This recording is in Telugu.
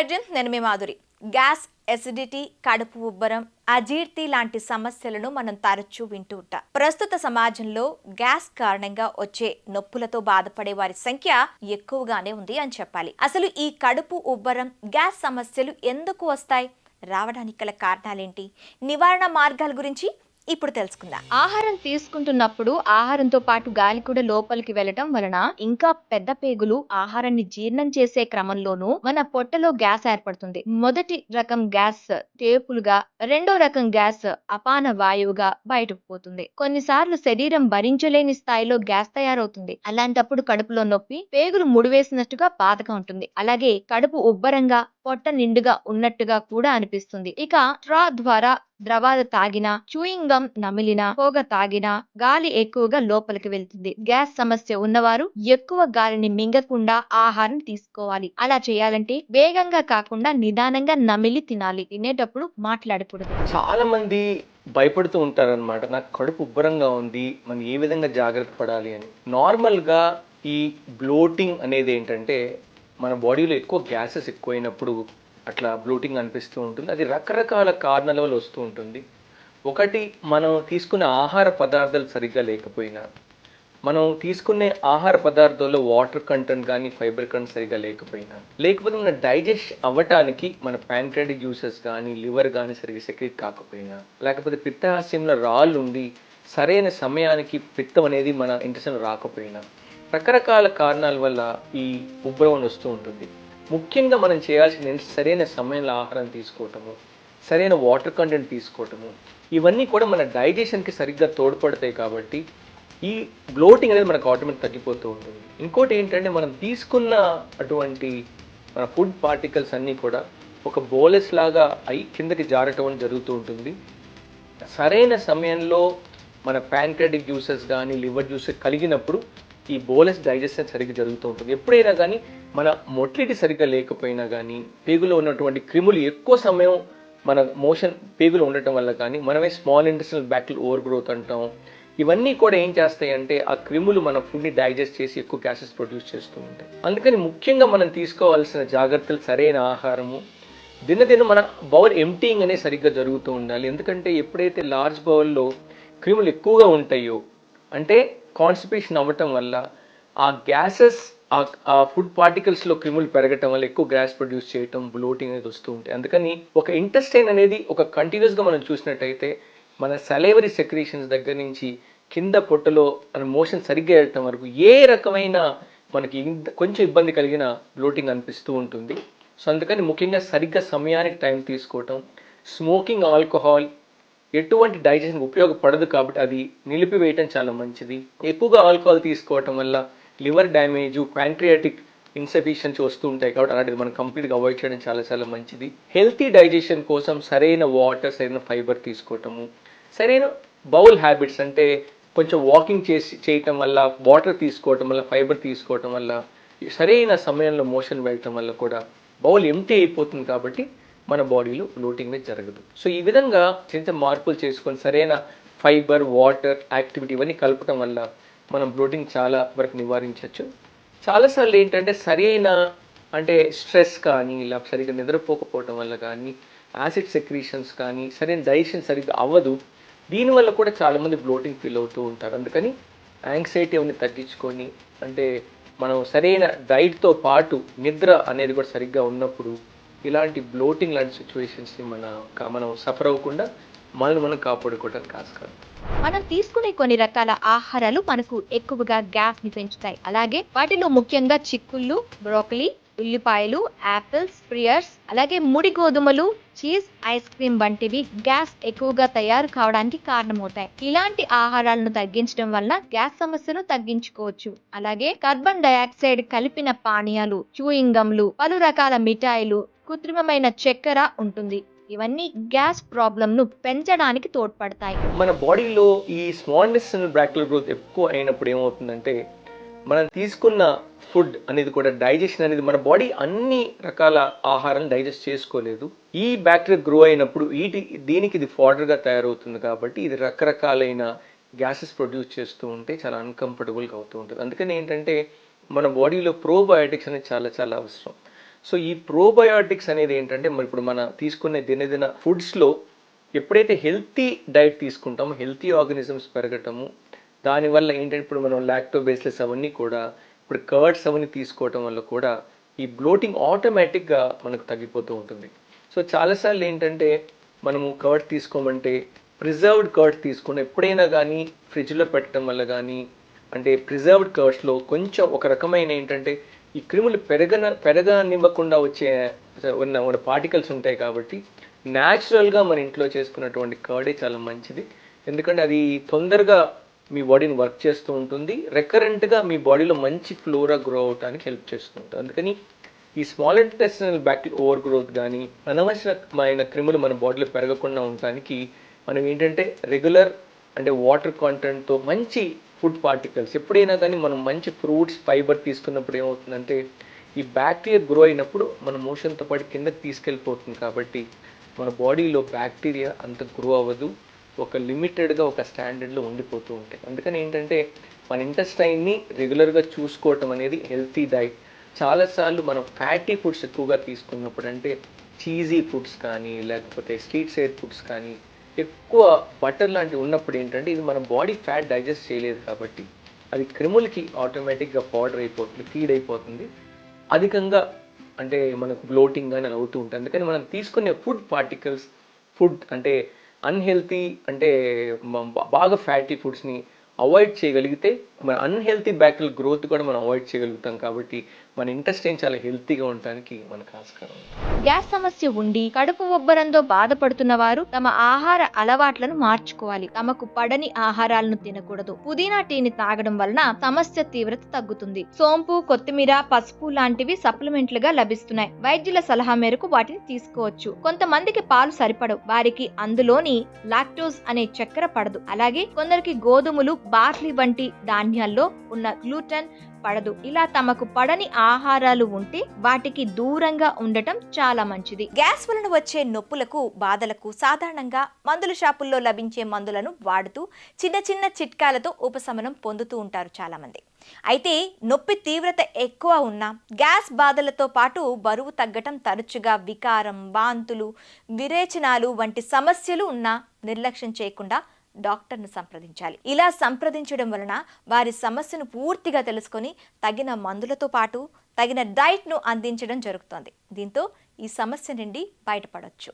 హై నేను మీ మాధురి గ్యాస్ ఎసిడిటీ కడుపు ఉబ్బరం అజీర్తి లాంటి సమస్యలను మనం తరచూ వింటూ ఉంటాం. ప్రస్తుత సమాజంలో గ్యాస్ కారణంగా వచ్చే నొప్పులతో బాధపడే వారి సంఖ్య ఎక్కువగానే ఉంది అని చెప్పాలి. అసలు ఈ కడుపు ఉబ్బరం గ్యాస్ సమస్యలు ఎందుకు వస్తాయి? రావడానికి గల కారణాలేంటి? నివారణ మార్గాల గురించి ఇప్పుడు తెలుసుకుందాం. ఆహారం తీసుకుంటున్నప్పుడు ఆహారంతో పాటు గాలి కూడా లోపలికి వెళ్ళటం వలన ఇంకా పెద్ద పేగులు ఆహారాన్ని జీర్ణం చేసే క్రమంలోనూ మన పొట్టలో గ్యాస్ ఏర్పడుతుంది. మొదటి రకం గ్యాస్ టేపులుగా రెండో రకం గ్యాస్ అపాన వాయువుగా బయటకు పోతుంది. కొన్నిసార్లు శరీరం భరించలేని స్థాయిలో గ్యాస్ తయారవుతుంది. అలాంటప్పుడు కడుపులో నొప్పి పేగులు ముడివేసినట్టుగా బాధగా ఉంటుంది. అలాగే కడుపు ఉబ్బరంగా పొట్ట నిండుగా ఉన్నట్టుగా కూడా అనిపిస్తుంది. ఇక ట్రా ద్వారా ద్రవాలు తాగినా చూయింగ్ గమ్ నమిలినా పొగ తాగినా గాలి ఎక్కువగా లోపలికి వెళ్తుంది. గ్యాస్ సమస్య ఉన్నవారు ఎక్కువ గాలిని మింగకుండా ఆహారం తీసుకోవాలి. అలా చేయాలంటే వేగంగా కాకుండా నిదానంగా నమిలి తినాలి. తినేటప్పుడు మాట్లాడకూడదు. చాలా మంది భయపడుతూ ఉంటారనమాట నాకు కడుపు ఉబ్బరంగా ఉంది. మనం ఏ విధంగా జాగ్రత్త పడాలి? అని. నార్మల్గా ఈ బ్లోటింగ్ అనేది ఏంటంటే మన బాడీలో ఎక్కువ గ్యాసెస్ ఎక్కువైనప్పుడు అట్లా బ్లూటింగ్ అనిపిస్తూ ఉంటుంది. అది రకరకాల కారణాల వల్ల వస్తూ ఉంటుంది. ఒకటి మనం తీసుకునే ఆహార పదార్థాలు సరిగ్గా లేకపోయినా మనం తీసుకునే ఆహార పదార్థాల్లో వాటర్ కంటెంట్ కానీ ఫైబర్ కంటెంట్ సరిగా లేకపోయినా లేకపోతే మన డైజెస్ట్ అవ్వటానికి మన ప్యాంక్రెటిక్ జ్యూసెస్ కానీ లివర్ కానీ సరిగ్గా సెక్రెట్ కాకపోయినా లేకపోతే పిత్తహాస్యంలో రాళ్ళు ఉండి సరైన సమయానికి పిత్తం అనేది మన ఇంటర్సన్ రాకపోయినా రకరకాల కారణాల వల్ల ఈ ఉబ్బరం వస్తూ ఉంటుంది. ముఖ్యంగా మనం చేయాల్సింది సరైన సమయంలో ఆహారం తీసుకోవటము సరైన వాటర్ కంటెంట్ తీసుకోవటము. ఇవన్నీ కూడా మన డైజెషన్కి సరిగ్గా తోడ్పడతాయి కాబట్టి ఈ బ్లోటింగ్ అనేది మనకు ఆటోమేటిక్ తగ్గిపోతూ ఉంటుంది. ఇంకోటి ఏంటంటే మనం తీసుకున్న అటువంటి మన ఫుడ్ పార్టికల్స్ అన్నీ కూడా ఒక బోలెస్ లాగా అయి కిందకి జారటం జరుగుతూ ఉంటుంది. సరైన సమయంలో మన ప్యాంక్రెటిక్ జ్యూసెస్ కానీ లివర్ జ్యూసెస్ కలిగినప్పుడు ఈ బోలెస్ డైజెషన్ సరిగ్గా జరుగుతూ ఉంటుంది. ఎప్పుడైనా కానీ మన మొటిలిటీ సరిగ్గా లేకపోయినా కానీ పేగులో ఉన్నటువంటి క్రిములు ఎక్కువ సమయం మన మోషన్ పేగులు ఉండటం వల్ల కానీ మనమే small internal bacterial over growth అంటాం. ఇవన్నీ కూడా ఏం చేస్తాయి అంటే ఆ క్రిములు మన ఫుడ్ని డైజెస్ట్ చేసి ఎక్కువ గ్యాసెస్ ప్రొడ్యూస్ చేస్తూ ఉంటాయి. అందుకని ముఖ్యంగా మనం తీసుకోవాల్సిన జాగ్రత్తలు సరైన ఆహారము. దినదిన మన బౌల్ ఎంటీయింగ్ అనేది సరిగ్గా జరుగుతూ ఉండాలి. ఎందుకంటే ఎప్పుడైతే లార్జ్ బౌల్లో క్రిములు ఎక్కువగా ఉంటాయో అంటే కాన్స్టిపేషన్ అవ్వటం వల్ల ఆ గ్యాసెస్ ఆ ఫుడ్ పార్టికల్స్లో క్రిములు పెరగటం వల్ల ఎక్కువ గ్యాస్ ప్రొడ్యూస్ చేయటం బ్లోటింగ్ అనేది వస్తూ ఉంటాయి. అందుకని ఒక ఇంటెస్టైన్ అనేది ఒక కంటిన్యూస్గా మనం చూసినట్టయితే మన సలైవరీ సెక్రీషన్స్ దగ్గర నుంచి కింద పొట్టలో మన మోషన్ సరిగ్గా వెళ్ళటం వరకు ఏ రకమైన మనకి కొంచెం ఇబ్బంది కలిగిన బ్లోటింగ్ అనిపిస్తూ ఉంటుంది. సో అందుకని ముఖ్యంగా సరిగ్గా సమయానికి టైం తీసుకోవటం స్మోకింగ్ ఆల్కహాల్ ఎటువంటి డైజెషన్ ఉపయోగపడదు కాబట్టి అది నిలిపివేయటం చాలా మంచిది. ఎక్కువగా ఆల్కహాల్ తీసుకోవటం వల్ల లివర్ డ్యామేజ్ ప్యాంక్రియాటిక్ ఇన్సఫిషియన్సీ వస్తూ ఉంటాయి కాబట్టి అలాంటిది మనం కంప్లీట్గా అవాయిడ్ చేయడం చాలా చాలా మంచిది. హెల్తీ డైజెషన్ కోసం సరైన వాటర్ సరైన ఫైబర్ తీసుకోవటము సరైన బౌల్ హ్యాబిట్స్ అంటే కొంచెం వాకింగ్ చేసి చేయటం వల్ల వాటర్ తీసుకోవటం వల్ల ఫైబర్ తీసుకోవటం వల్ల సరైన సమయంలో మోషన్ వెళ్ళటం వల్ల కూడా బౌల్ ఎంటీ అయిపోతుంది కాబట్టి మన బాడీలో బ్లోటింగ్ అనేది జరగదు. సో ఈ విధంగా చిన్న చిన్న మార్పులు చేసుకొని సరైన ఫైబర్ వాటర్ యాక్టివిటీ ఇవన్నీ కలపటం వల్ల మనం బ్లోటింగ్ చాలా వరకు నివారించవచ్చు. చాలాసార్లు ఏంటంటే సరైన అంటే స్ట్రెస్ కానీ ఇలా సరిగ్గా నిద్రపోకపోవటం వల్ల కానీ యాసిడ్ సెక్రీషన్స్ కానీ సరైన డైజెషన్ సరిగ్గా అవ్వదు. దీనివల్ల కూడా చాలామంది బ్లోటింగ్ ఫీల్ అవుతూ ఉంటారు. అందుకని యాంగ్జైటీ అవన్నీ తగ్గించుకొని అంటే మనం సరైన డైట్తో పాటు నిద్ర అనేది కూడా సరిగ్గా ఉన్నప్పుడు ఇలాంటి బ్లోటింగ్ లాంటి సిచ్యువేషన్స్ని మన మనం సఫర్ అవ్వకుండా మనల్ని మనం కాపాడుకోవడానికి ఆస్కారం. మనం తీసుకునే కొన్ని రకాల ఆహారాలు మనకు ఎక్కువగా గ్యాస్ని పెంచుతాయి. అలాగే వాటిలో ముఖ్యంగా చిక్కుళ్ళు బ్రోకలీ ఉల్లిపాయలు యాపిల్స్ స్ప్రియర్స్ అలాగే ముడి గోధుమలు చీజ్ ఐస్ క్రీమ్ వంటివి గ్యాస్ ఎక్కువగా తయారు కావడానికి కారణమవుతాయి. ఇలాంటి ఆహారాలను తగ్గించడం వల్ల గ్యాస్ సమస్యను తగ్గించుకోవచ్చు. అలాగే కార్బన్ డయాక్సైడ్ కలిపిన పానీయాలు చూయింగంలు గమ్లు పలు రకాల మిఠాయిలు కృత్రిమమైన చక్కెర ఉంటుంది. ఇవన్నీ గ్యాస్ ప్రాబ్లమ్ను పెంచడానికి తోడ్పడతాయి. మన బాడీలో ఈ స్మాల్ గ్రోత్ ఎక్కువ అయినప్పుడు ఏమవుతుందంటే మనం తీసుకున్న ఫుడ్ అనేది కూడా డైజెషన్ అనేది మన బాడీ అన్ని రకాల ఆహారం డైజెస్ట్ చేసుకోలేదు. ఈ బ్యాక్టీరియా గ్రో అయినప్పుడు వీటి దీనికి ఇది ఫాడర్గా తయారవుతుంది కాబట్టి ఇది రకరకాలైన గ్యాసెస్ ప్రొడ్యూస్ చేస్తూ ఉంటే చాలా అన్కంఫర్టబుల్గా అవుతూ ఉంటుంది. అందుకని ఏంటంటే మన బాడీలో ప్రోబయోటిక్స్ అనేది చాలా చాలా అవసరం. సో ఈ ప్రోబయోటిక్స్ అనేది ఏంటంటే మరి ఇప్పుడు మన తీసుకునే దినదిన ఫుడ్స్లో ఎప్పుడైతే హెల్తీ డైట్ తీసుకుంటామో హెల్తీ ఆర్గనిజమ్స్ పెరగటము దానివల్ల ఏంటంటే ఇప్పుడు మనం లాక్టోబేస్లెస్ అవన్నీ కూడా ఇప్పుడు కర్డ్స్ అవన్నీ తీసుకోవటం వల్ల కూడా ఈ బ్లోటింగ్ ఆటోమేటిక్గా మనకు తగ్గిపోతూ ఉంటుంది. సో చాలాసార్లు ఏంటంటే మనము కర్డ్ తీసుకోమంటే ప్రిజర్వ్డ్ కర్డ్ తీసుకుని ఎప్పుడైనా కానీ ఫ్రిడ్జ్లో పెట్టడం వల్ల కానీ అంటే ప్రిజర్వ్డ్ కర్డ్స్లో కొంచెం ఒక రకమైన ఏంటంటే ఈ క్రిములు పెరగన పెరగనివ్వకుండా వచ్చే ఉన్న ఉన్న పార్టికల్స్ ఉంటాయి కాబట్టి న్యాచురల్గా మన ఇంట్లో చేసుకున్నటువంటి కర్డే చాలా మంచిది. ఎందుకంటే అది తొందరగా మీ బాడీని వర్క్ చేస్తూ ఉంటుంది. రెకరెంట్గా మీ బాడీలో మంచి ఫ్లోరా గ్రో అవడానికి హెల్ప్ చేస్తూ ఉంటుంది. అందుకని ఈ small intestinal bacteria over growth కానీ అనవసరమైన క్రిములు మన బాడీలో పెరగకుండా ఉండడానికి మనం ఏంటంటే రెగ్యులర్ అంటే వాటర్ కాంటెంట్తో మంచి ఫుడ్ పార్టికల్స్ ఎప్పుడైనా కానీ మనం మంచి ఫ్రూట్స్ ఫైబర్ తీసుకున్నప్పుడు ఏమవుతుందంటే ఈ బ్యాక్టీరియా గ్రో అయినప్పుడు మన మోషన్తో పాటు కిందకి తీసుకెళ్ళిపోతుంది. కాబట్టి మన బాడీలో బ్యాక్టీరియా అంత గ్రో అవ్వదు. ఒక లిమిటెడ్గా ఒక స్టాండర్డ్లో ఉండిపోతూ ఉంటాయి. అందుకని ఏంటంటే మన ఇంటెస్టైన్ని రెగ్యులర్గా చూసుకోవటం అనేది హెల్తీ డైట్. చాలాసార్లు మనం ఫ్యాటీ ఫుడ్స్ ఎక్కువగా తీసుకున్నప్పుడు అంటే చీజీ ఫుడ్స్ కానీ లేకపోతే స్ట్రీట్ సైడ్ ఫుడ్స్ కానీ ఎక్కువ బటర్ లాంటివి ఉన్నప్పుడు ఏంటంటే ఇది మన బాడీ ఫ్యాట్ డైజెస్ట్ చేయలేదు కాబట్టి అది క్రిములకి ఆటోమేటిక్గా పౌడర్ అయిపోతుంది ఫీడ్ అయిపోతుంది. అధికంగా అంటే మనకు బ్లోటింగ్ అని అవుతూ ఉంటుంది. అందుకని మనం తీసుకునే ఫుడ్ పార్టికల్స్ ఫుడ్ అంటే అన్హెల్తీ అంటే బాగా ఫ్యాటీ ఫుడ్స్ని అవాయిడ్ చేయగలిగితే మన అన్హెల్తీ బ్యాక్టీరియల్ గ్రోత్ కూడా మనం అవాయిడ్ చేయగలుగుతాం కాబట్టి మన ఇంటెస్టైన్ చాలా హెల్తీగా ఉండడానికి మనకు ఆస్కారం గ్యాస్ సమస్య ఉండి కడుపు ఉబ్బరంతో బాధపడుతున్న వారు తమ ఆహార అలవాట్లను మార్చుకోవాలి. తమకు పడని ఆహారాలను తినకూడదు. పుదీనా టీని తాగడం వలన సమస్య తీవ్రత తగ్గుతుంది. సోంపు కొత్తిమీర పసుపు లాంటివి సప్లిమెంట్లుగా లభిస్తున్నాయి. వైద్యుల సలహా మేరకు వాటిని తీసుకోవచ్చు. కొంతమందికి పాలు సరిపడవు. వారికి అందులోని లాక్టోజ్ అనే చక్కెర పడదు. అలాగే కొందరికి గోధుమలు బార్లీ వంటి ధాన్యాల్లో ఉన్న గ్లూటన్ పడదు. ఇలా తమకు పడని ఆహారాలు ఉంటే వాటికి దూరంగా ఉండటం చాలా మంచిది. గ్యాస్ వలన వచ్చే నొప్పులకు బాధలకు సాధారణంగా మందుల షాపుల్లో లభించే మందులను వాడుతూ చిన్న చిన్న చిట్కాలతో ఉపశమనం పొందుతూ ఉంటారు చాలామంది. అయితే నొప్పి తీవ్రత ఎక్కువ ఉన్నా గ్యాస్ బాధలతో పాటు బరువు తగ్గటం తరచుగా వికారం వాంతులు విరేచనాలు వంటి సమస్యలు ఉన్నా నిర్లక్ష్యం చేయకుండా డాక్టర్ను సంప్రదించాలి. ఇలా సంప్రదించడం వలన వారి సమస్యను పూర్తిగా తెలుసుకొని తగిన మందులతో పాటు తగిన డైట్ను అందించడం జరుగుతుంది. దీంతో ఈ సమస్య నుండి బయటపడవచ్చు